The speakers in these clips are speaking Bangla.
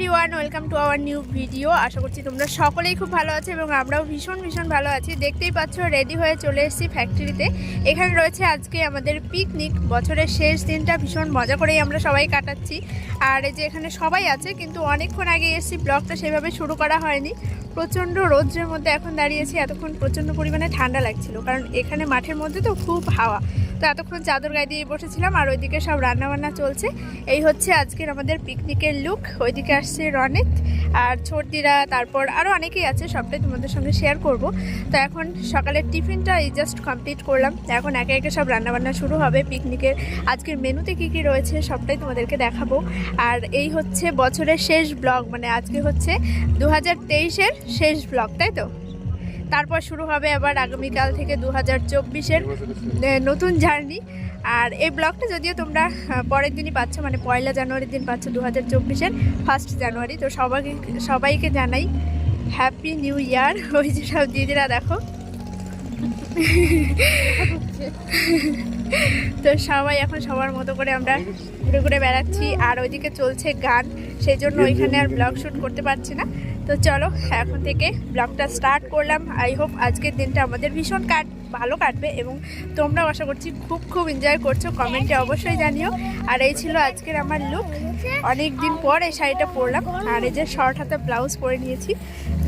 Everyone welcome to our new video আশা করছি তোমরা সকলেই খুব ভালো আছো এবং আমরাও ভীষণ ভীষণ ভালো আছি। দেখতেই পাচ্ছ রেডি হয়ে চলে এসেছি ফ্যাক্টরিতে এখানে রয়েছে আজকে আমাদের পিকনিক বছরের শেষ দিনটা। ভীষণ মজা করেই আমরা সবাই কাটাচ্ছি। আর এই যে এখানে সবাই আছে, কিন্তু অনেকক্ষণ আগে এসেছি, ব্লগটা সেভাবে শুরু করা হয়নি। প্রচণ্ড রৌদ্রের মধ্যে এখন দাঁড়িয়েছি এতক্ষণ প্রচণ্ড পরিমাণে ঠান্ডা লাগছিল, কারণ এখানে মাঠের মধ্যে তো খুব হাওয়া। তো এতক্ষণ চাদর গায়ে দিয়ে বসেছিলাম, আর ওইদিকে সব রান্নাবান্না চলছে। এই হচ্ছে আজকের আমাদের পিকনিকের লুক ওইদিকে আসছে রনিত আর ছোটদিরা, তারপর আরও অনেকেই আছে, সবটাই তোমাদের সঙ্গে শেয়ার করব। তো এখন সকালের টিফিনটা এই জাস্ট কমপ্লিট করলাম। এখন একে একে সব রান্নাবান্না শুরু হবে পিকনিকের আজকের মেনুতে কী কী রয়েছে সবটাই তোমাদেরকে দেখাবো। আর এই হচ্ছে বছরের শেষ ব্লগ মানে আজকে হচ্ছে দু হাজার শেষ ব্লগ তাই তো? তারপর শুরু হবে আবার আগামীকাল থেকে দু হাজার চব্বিশের নতুন জার্নি। আর এই ব্লগটা যদিও তোমরা পরের দিনই পাচ্ছ মানে পয়লা জানুয়ারির দিন পাচ্ছ দু হাজার চব্বিশের ফার্স্ট জানুয়ারি। তো সবাইকে সবাইকে জানাই হ্যাপি নিউ ইয়ার। ওই যে সব দিদিরা দেখো। তো সবাই এখন সবার মতো করে আমরা ঘুরে ঘুরে বেড়াচ্ছি। আর ওইদিকে চলছে গান সেই জন্য ওইখানে আর ব্লগ শ্যুট করতে পারছি না। তো চলো, এখন থেকে ব্লগটা স্টার্ট করলাম। আই হোপ আজকের দিনটা আমাদের ভীষণ কাট, ভালো কাটবে এবং তোমরাও আশা করছি খুব খুব এনজয় করছ। কমেন্টে অবশ্যই জানিও। আর এই ছিল আজকের আমার লুক অনেক দিন পর এই শাড়িটা পরলাম। আর এই যে শর্ট হাতে ব্লাউজ পরে নিয়েছি।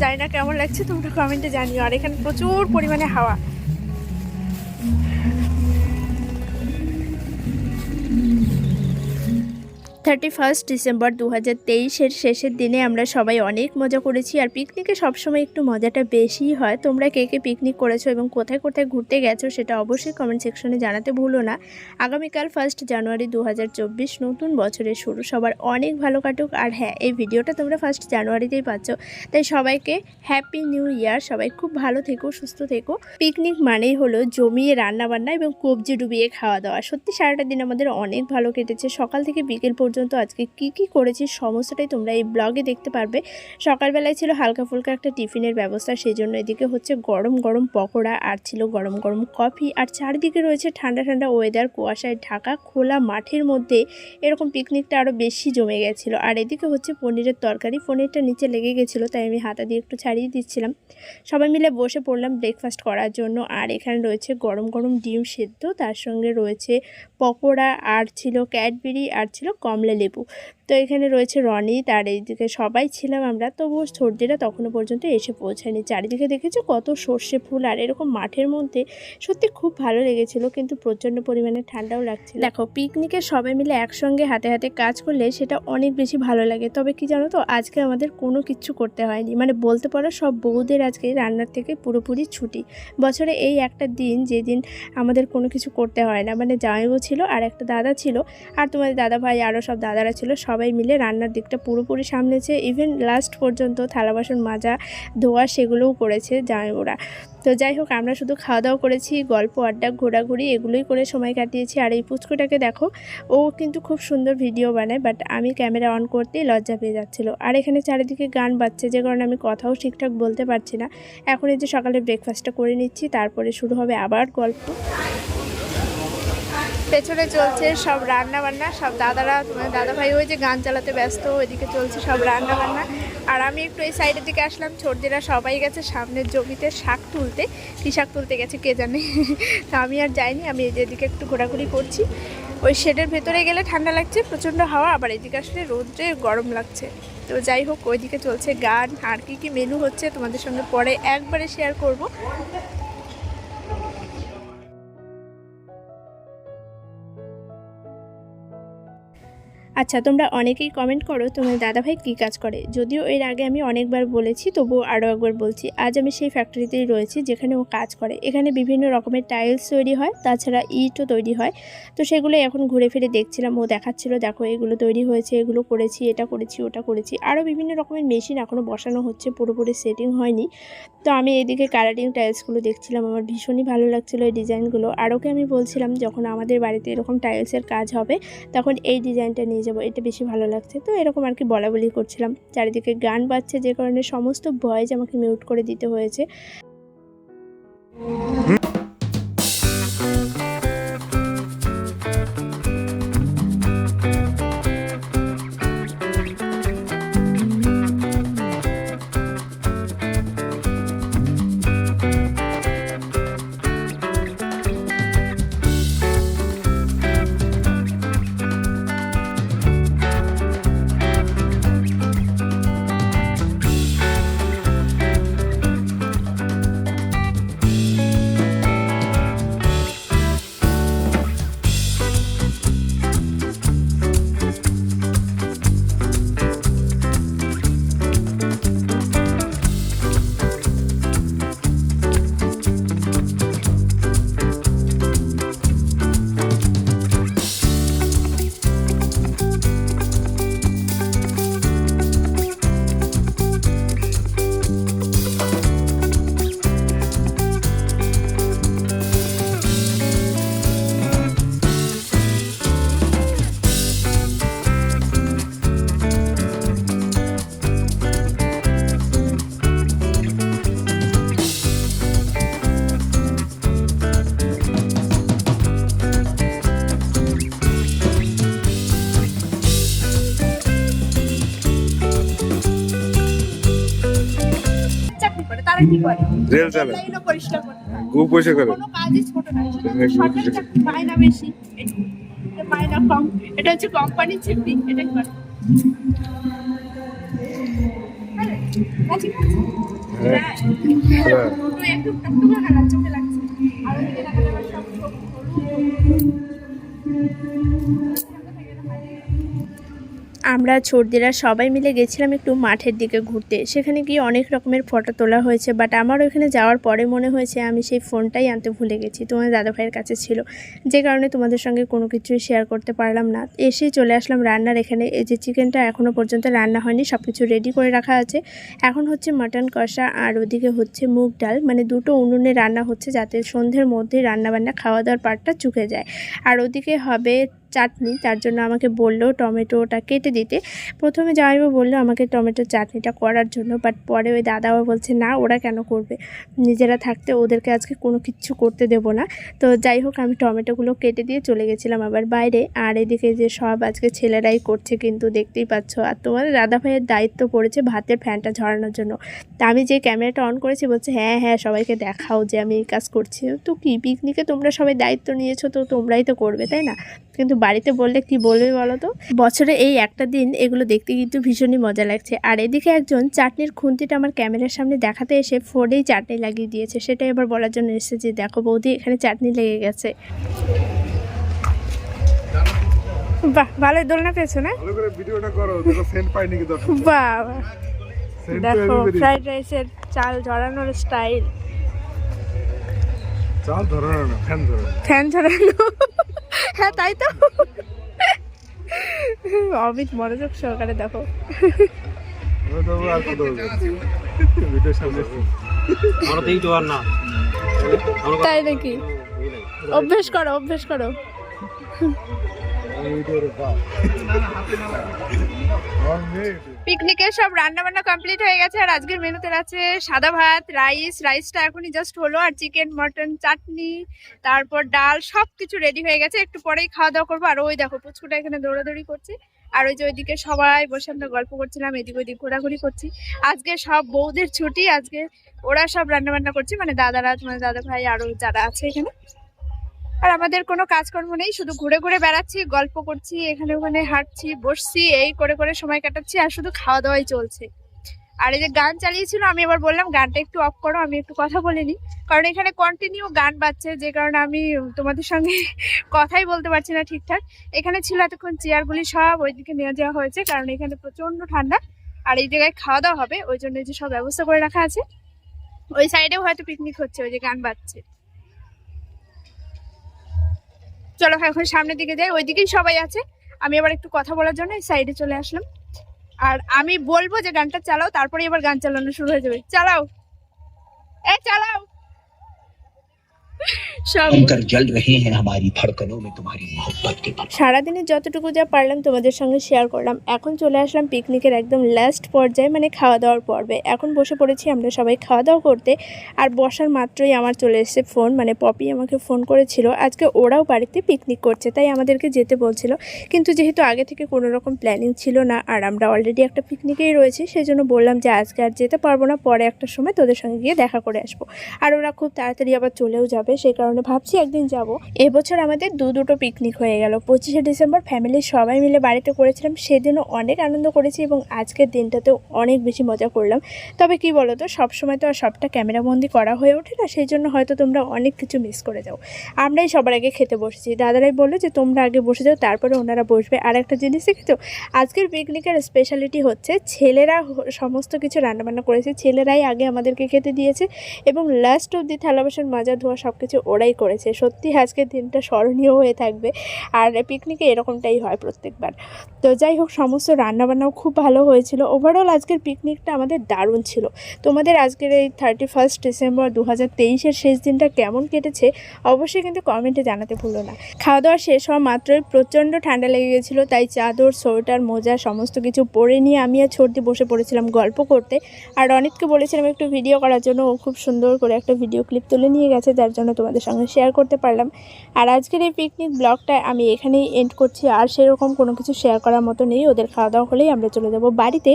জানি না কেমন লাগছে, তোমরা কমেন্টে জানিও। আর এখানে প্রচুর পরিমাণে হাওয়া। থার্টি ফার্স্ট ডিসেম্বর দু হাজার তেইশের শেষের দিনে আমরা সবাই অনেক মজা করেছি আর পিকনিকে সবসময় একটু মজাটা বেশিই হয়। তোমরা কে কে পিকনিক করেছ এবং কোথায় কোথায় ঘুরতে গেছো সেটা অবশ্যই কমেন্ট সেকশনে জানাতে ভুলো না। আগামীকাল ফার্স্ট জানুয়ারি দু হাজার চব্বিশ নতুন বছরের শুরু। সবার অনেক ভালো কাটুক। আর হ্যাঁ এই ভিডিওটা তোমরা ফার্স্ট জানুয়ারিতেই পাচ্ছ। তাই সবাইকে হ্যাপি নিউ ইয়ার সবাই খুব ভালো থেকো, সুস্থ থেকো। পিকনিক মানেই হলো জমিয়ে রান্না বান্না এবং কবজি ডুবিয়ে খাওয়া দাওয়া সত্যি সারাটা দিন আমাদের অনেক ভালো কেটেছে। সকাল থেকে বিকেল পর্যন্ত আজকে কি কি করেছি সমস্তটাই তোমরা এই ব্লগে দেখতে পারবে। সকালবেলায় ছিল হালকা ফুলকা একটা টিফিনের ব্যবস্থা সেই জন্য এদিকে হচ্ছে গরম গরম পকোড়া, আর ছিল গরম গরম কফি। আর চারিদিকে রয়েছে ঠান্ডা ঠান্ডা ওয়েদার কুয়াশায় ঢাকা, খোলা মাঠের মধ্যে। এরকম পিকনিকটা আরও বেশি জমে গেছিল। আর এদিকে হচ্ছে পনিরের তরকারি, পনিরটা নিচে লেগে গেছিল, তাই আমি হাতা দিয়ে একটু ছাড়িয়ে দিচ্ছিলাম। সবাই মিলে বসে পড়লাম ব্রেকফাস্ট করার জন্য। আর এখানে রয়েছে গরম গরম ডিম সেদ্ধ, তার সঙ্গে রয়েছে পকোড়া, আর ছিল ক্যাডবেরি, আর ছিল কমলা লেবু। তো এখানে রয়েছে রনি, তার এইদিকে সবাই ছিলাম আমরা। তবুও সর্দিরা তখনও পর্যন্ত এসে পৌঁছায়নি চারিদিকে দেখেছ কত সর্ষে ফুল আর এরকম মাঠের মধ্যে সত্যি খুব ভালো লেগেছিল, কিন্তু প্রচণ্ড পরিমাণে ঠান্ডাও লাগছিল। দেখো, পিকনিকে সবাই মিলে একসঙ্গে হাতে হাতে কাজ করলে সেটা অনেক বেশি ভালো লাগে। তবে কি জানো তো, আজকে আমাদের কোনো কিছু করতে হয়নি। মানে বলতে পারো সব বউদের আজকে রান্নার থেকে পুরোপুরি ছুটি। বছরে এই একটা দিন যেদিন আমাদের কোনো কিছু করতে হয় না। মানে জামাইবু ছিল আর একটা দাদা ছিল, আর তোমাদের দাদা ভাই আরও সব দাদারা ছিল সবাই মিলে রান্নার দিকটা পুরোপুরি সামলেছে। ইভেন লাস্ট পর্যন্ত থালা বাসন মাজা, ধোয়া সেগুলোও করেছে জামাইবুরা তো যাই হোক, আমরা শুধু খাওয়া দাওয়া করেছি, গল্প, আড্ডা, ঘোরাঘুরি এগুলোই করে সময় কাটিয়েছি। আর এই পুচকুটাকে দেখো, ও কিন্তু খুব সুন্দর ভিডিও বানায় বাট আমি ক্যামেরা অন করতেই লজ্জা পেয়ে যাচ্ছিল। আর এখানে চারিদিকে গান বাজছে, যে কারণে আমি কথাও ঠিকঠাক বলতে পারছি না। এখন এই যে সকালে ব্রেকফাস্টটা করে নিচ্ছি, তারপরে শুরু হবে আবার গল্প। পেছনে চলছে সব রান্না বান্না সব দাদারা দাদা ভাই ওই যে গান চালাতে ব্যস্ত, ওইদিকে চলছে সব রান্না বান্না আর আমি একটু এই সাইডের দিকে আসলাম, ছোটদিরা সবাই গেছে সামনের জমিতে শাক তুলতে। কী শাক তুলতে গেছে কে জানে? তা আমি আর যাইনি, আমি এই দিকে একটু ঘোরাঘুরি করছি। ওই শেডের ভেতরে গেলে ঠান্ডা লাগছে, প্রচণ্ড হাওয়া, আবার এদিকে আসলে রোদ্রে গরম লাগছে। তো যাই হোক, ওইদিকে চলছে গান। আর কি কী মেনু হচ্ছে তোমাদের সঙ্গে পরে একবারে শেয়ার করব। আচ্ছা তোমরা অনেকেই কমেন্ট করো তোমার দাদাভাই কী কাজ করে। যদিও এর আগে আমি অনেকবার বলেছি, তবুও আরও একবার বলছি, আজ আমি সেই ফ্যাক্টরিতেই রয়েছি যেখানে ও কাজ করে। এখানে বিভিন্ন রকমের টাইলস তৈরি হয়, তাছাড়া ইটও তৈরি হয়। তো সেগুলো এখন ঘুরে ফিরে দেখছিলাম, ও দেখাচ্ছিল, দেখো, এগুলো তৈরি হয়েছে, এগুলো করেছি, এটা করেছি, ওটা করেছি। আরও বিভিন্ন রকমের মেশিন এখনও বসানো হচ্ছে, পুরোপুরি সেটিং হয়নি। তো আমি এদিকে কালারিং টাইলসগুলো দেখছিলাম, আমার ভীষণই ভালো লাগছিল এই ডিজাইনগুলো আর ওকে আমি বলছিলাম, যখন আমাদের বাড়িতে এরকম টাইলসের কাজ হবে, তখন এই ডিজাইনটা নিয়ে যাব, এটা বেশি ভালো লাগছে। তো এরকম আর কি বলা বলি করছিলাম। চারিদিকে গান বাজছে, যে কারণে সমস্ত ভয়েস আমাকে মিউট করে দিতে হয়েছে। তারা কি করে রেল চালায়। লাইনও পরিষ্কার করতে হয় গু পয়সা করে। কোনো কাজই ছোট না। শুধু গু সরকারি চাকরি মায়না বেশি। এটুকু। এটা কম। এটা হচ্ছে কোম্পানির চাকরি এটাই করে। আরে, আছে, আছে। একটু একটু টুকটুকে চোখে লাগছে আর ওদিকে দেখা যাবে সব আমরা ছোটদিরা সবাই মিলে গেছিলাম একটু মাঠের দিকে ঘুরতে। সেখানে গিয়ে অনেক রকমের ফটো তোলা হয়েছে বাট আমার ওইখানে যাওয়ার পরে মনে হয়েছে আমি সেই ফোনটাই আনতে ভুলে গেছি। তোমার দাদাভাইয়ের কাছে ছিল। যে কারণে তোমাদের সঙ্গে কোনো কিছুই শেয়ার করতে পারলাম না। এসেই চলে আসলাম রান্নার এখানে। এই যে চিকেনটা এখনও পর্যন্ত রান্না হয়নি সব কিছু রেডি করে রাখা আছে। এখন হচ্ছে মাটন কষা আর ওদিকে হচ্ছে মুগ ডাল। মানে দুটো উনুনে রান্না হচ্ছে যাতে সন্ধ্যের মধ্যেই রান্নাবান্না খাওয়া দাওয়ার পার্টটা চুকে যায়। আর ওদিকে হবে চাটনি, তার জন্য আমাকে বলল টমেটোটা কেটে দিতে। প্রথমে জামাইবাবু বলল আমাকে টমেটো চাটনিটা করার জন্য বাট পরে ওই দাদাও বলছে, না, ওরা কেন করবে? নিজেরা থাকতে ওদেরকে আজকে কোনো কিচ্ছু করতে দেব না। তো যাই হোক, আমি টমেটোগুলো কেটে দিয়ে চলে গেছিলাম আবার বাইরে। আর এদিকে যে সব আজকে ছেলেরাই করছে কিন্তু দেখতেই পাচ্ছ, আর তোমাদের দাদা ভাইয়ের দায়িত্ব পড়েছে ভাতের ফ্যানটা ঝরানোর জন্য। তা আমি যে ক্যামেরাটা অন করেছি, বলছে হ্যাঁ হ্যাঁ সবাইকে দেখাও যে আমি এই কাজ করছি। তো কি, পিকনিকে তোমরা সবাই দায়িত্ব নিয়েছো, তো তোমরাই তো করবে, তাই না? কিন্তু বাড়িতে বললে কি বলবে বলো তো? বছরে এই একটা দিন এগুলো দেখতে কিন্তু ভীষণই মজা লাগছে। আর এদিকে একজন চাটনির খুন্তিটা আমার ক্যামেরার সামনে দেখাতে এসে ফোনেই চাটনি লাগিয়ে দিয়েছে। সেটাই এবার বলার জন্য এসেছে যে দেখো বৌদি এখানে চাটনি লেগে গেছে। বাহ ভালোই দোলনা পেয়েছ না? ভালো করে ভিডিওটা করো দেখো সেন্ট দর্শক বাহ দেখো ফ্রাইড রাইসের চাল ঝরানোর স্টাইল। চাল ফ্যান ধরো ফ্যান ঝরানো হ্যাঁ তাই তো। অমিত মনোযোগ সহকারে দেখো। তাই নাকি? অভ্যেস করো অভ্যেস করো। এই পিকনিকের সব রান্না বান্না কমপ্লিট হয়ে গেছে আর আজকের মেনুতে আছে সাদা ভাত রাইস রাইসটা এখনই জাস্ট হলো আর চিকেন মটন চাটনি তারপর ডাল সব কিছু রেডি হয়ে গেছে। একটু পরেই খাওয়া দাওয়া করব। আর ওই দেখো, পুচকুটা এখানে দৌড়াদৌড়ি করছে। আর ওই যে ওইদিকে সবাই বসে আমরা গল্প করছিলাম, এদিক ওইদিক ঘোরাঘুরি করছি। আজকে সব বৌদের ছুটি, আজকে ওরা সব রান্না বান্না করছে। মানে দাদারা তোমার দাদা ভাই আরও যারা আছে এখানে আর আমাদের কোনো কাজকর্ম নেই, শুধু ঘুরে ঘুরে বেড়াচ্ছি, গল্প করছি, এখানে ওখানে হাঁটছি, বসছি, এই করে করে সময় কাটাচ্ছি আর শুধু খাওয়া দাওয়াই চলছে। আর এই যে গান চালিয়েছিল, আমি এবার বললাম গানটা একটু অফ করো, আমি একটু কথা বলে নিই। কারণ এখানে কন্টিনিউ গান বাজছে, যে কারণে আমি তোমাদের সঙ্গে কথাই বলতে পারছি না ঠিকঠাক। এখানে ছিল এতক্ষণ চেয়ারগুলি সব ওইদিকে নিয়ে যাওয়া হয়েছে, কারণ এখানে প্রচণ্ড ঠান্ডা। আর এই জায়গায় খাওয়া দাওয়া হবে, ওই জন্য যে সব ব্যবস্থা করে রাখা আছে। ওই সাইডেও হয়তো পিকনিক হচ্ছে, ওই যে গান বাজছে। চলো এখন সামনের দিকে যাই, ওইদিকেই সবাই আছে। আমি এবার একটু কথা বলার জন্য সাইডে চলে আসলাম। আর আমি বলব যে গানটা চালাও তারপরে এবার গান চালানো শুরু হয়ে যাবে। চালাও। এ চালাও। জমকর জল রহে হ্যায় হামারি ধড়কনো মে তোমারি মোহব্বত কে পর সারাদিনে যতটুকু যা পারলাম তোমাদের সঙ্গে শেয়ার করলাম। এখন চলে আসলাম পিকনিকের একদম লাস্ট পর্যায়ে মানে খাওয়া দাওয়ার পর্বে। এখন বসে পড়েছি আমরা সবাই খাওয়া দাওয়া করতে। আর বসার মাত্রই আমার চলে এসেছে ফোন মানে পপি আমাকে ফোন করেছিল। আজকে ওরাও বাড়িতে পিকনিক করছে তাই আমাদেরকে যেতে বলছিল। কিন্তু যেহেতু আগে থেকে কোনো রকম প্ল্যানিং ছিল না আর আমরা অলরেডি একটা পিকনিকেই রয়েছি সেই জন্য বললাম যে আজকে আর যেতে পারব না পরে একটা সময় তোদের সঙ্গে গিয়ে দেখা করে আসব। আর ওরা খুব তাড়াতাড়ি আবার চলেও যাবে সেই কারণে ভাবছি একদিন যাব। এবছর আমাদের দু দুটো পিকনিক হয়ে গেল। পঁচিশে ডিসেম্বর ফ্যামিলির সবাই মিলে বাড়িতে করেছিলাম। সেদিনও অনেক আনন্দ করেছি এবং আজকের দিনটাতেও অনেক বেশি মজা করলাম। তবে কি বলো তো সবসময় তো আর সবটা ক্যামেরাবন্দি করা হয়ে ওঠে না, সেই জন্য হয়তো তোমরা অনেক কিছু মিস করে যাও। আমরাই সবার আগে খেতে বসেছি। দাদারাই বলল যে, তোমরা আগে বসে যাও, তারপরে ওনারা বসবে। আর একটা জিনিস দেখেছ? আজকের পিকনিকের স্পেশালিটি হচ্ছে ছেলেরা সমস্ত কিছু রান্নাবান্না করেছে। ছেলেরাই আগে আমাদেরকে খেতে দিয়েছে এবং লাস্ট অব্দি থালা বাসন, মাজা, ধোয়া সব কিছু ওরাই করেছে। সত্যি আজকের দিনটা স্মরণীয় হয়ে থাকবে। আর পিকনিকে এরকমটাই হয় প্রত্যেকবার। তো যাই হোক, সমস্ত রান্নাবান্নাও খুব ভালো হয়েছিল। ওভারঅল আজকের পিকনিকটা আমাদের দারুণ ছিল। তোমাদের আজকের এই থার্টি ফার্স্ট ডিসেম্বর দু হাজার তেইশের শেষ দিনটা কেমন কেটেছে অবশ্যই কিন্তু কমেন্টে জানাতে ভুলো না। খাওয়া দাওয়া শেষ হওয়া মাত্রই প্রচণ্ড ঠান্ডা লেগে গেছিল, তাই চাদর, সোয়েটার, মোজা, সমস্ত কিছু পরে নিয়ে আমি আর ছর্দি বসে পড়েছিলাম গল্প করতে। আর অনিতকে বলেছিলাম একটু ভিডিও করার জন্য। ও খুব সুন্দর করে একটা ভিডিও ক্লিপ তুলে নিয়ে গেছে, যার জন্য তোমাদের সঙ্গে শেয়ার করতে পারলাম। আর আজকের এই পিকনিক ব্লগটা আমি এখানেই এন্ড করছি। আর সেরকম কোনো কিছু শেয়ার করার মতো নেই। ওদের খাওয়া দাওয়া হলেই আমরা চলে যাব বাড়িতে।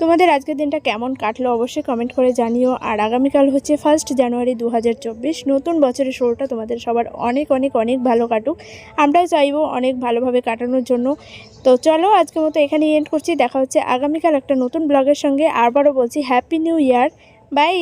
তোমাদের আজকের দিনটা কেমন কাটলো অবশ্যই কমেন্ট করে জানিও। আর আগামীকাল হচ্ছে ফার্স্ট জানুয়ারি দু হাজার চব্বিশ। নতুন বছরের শুরুটা তোমাদের সবার অনেক অনেক অনেক ভালো কাটুক। আমরাও চাইব অনেক ভালোভাবে কাটানোর জন্য। তো চলো আজকের মতো এখানেই এন্ড করছি। দেখা হচ্ছে আগামীকাল একটা নতুন ব্লগের সঙ্গে। আবারও বলছি হ্যাপি নিউ ইয়ার বাই